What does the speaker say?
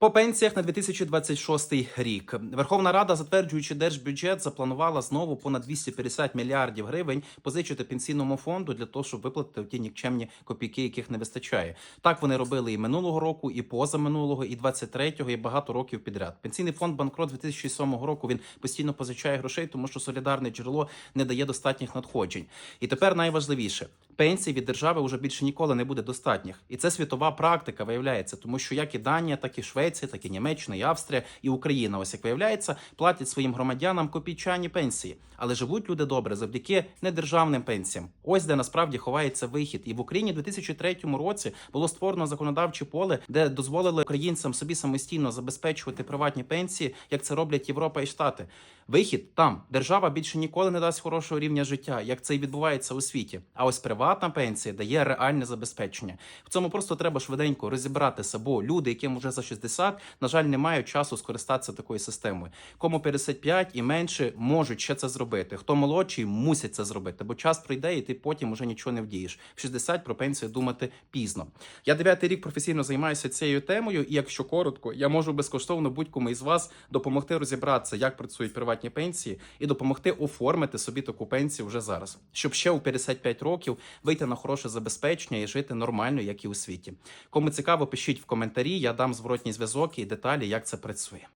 По пенсіях на 2026 рік Верховна Рада, затверджуючи держбюджет, запланувала знову понад 250 мільярдів гривень позичити пенсійному фонду для того, щоб виплатити ті нікчемні копійки, яких не вистачає. Так вони робили і минулого року, і позаминулого, і 23-го, і багато років підряд. Пенсійний фонд банкрот 2007 року він постійно позичає грошей, тому що солідарне джерело не дає достатніх надходжень. І тепер найважливіше. Пенсій від держави вже більше ніколи не буде достатніх, і це світова практика виявляється, тому що як і Данія, так і Швеція, так і Німеччина, і Австрія, і Україна, ось як виявляється, платять своїм громадянам копійчані пенсії, але живуть люди добре завдяки недержавним пенсіям. Ось де насправді ховається вихід. І в Україні у 2003 році було створено законодавче поле, де дозволили українцям собі самостійно забезпечувати приватні пенсії, як це роблять Європа і Штати. Вихід там держава більше ніколи не дасть хорошого рівня життя, як це і відбувається у світі. А ось приватна пенсія дає реальне забезпечення. В цьому просто треба швиденько розібратися, бо люди, яким вже за 60, на жаль, не мають часу скористатися такою системою. Кому 55 і менше можуть ще це зробити. Хто молодший, мусять це зробити, бо час прийде, і ти потім уже нічого не вдієш. В 60 про пенсію думати пізно. Я дев'ятий рік професійно займаюся цією темою, і якщо коротко, я можу безкоштовно будь-кому із вас допомогти розібратися, як працюють приватні пенсії, і допомогти оформити собі таку пенсію вже зараз, щоб ще у 55 років вийти на хороше забезпечення і жити нормально, як і у світі. Кому цікаво, пишіть в коментарі. Я дам зворотній зв'язок і деталі, як це працює.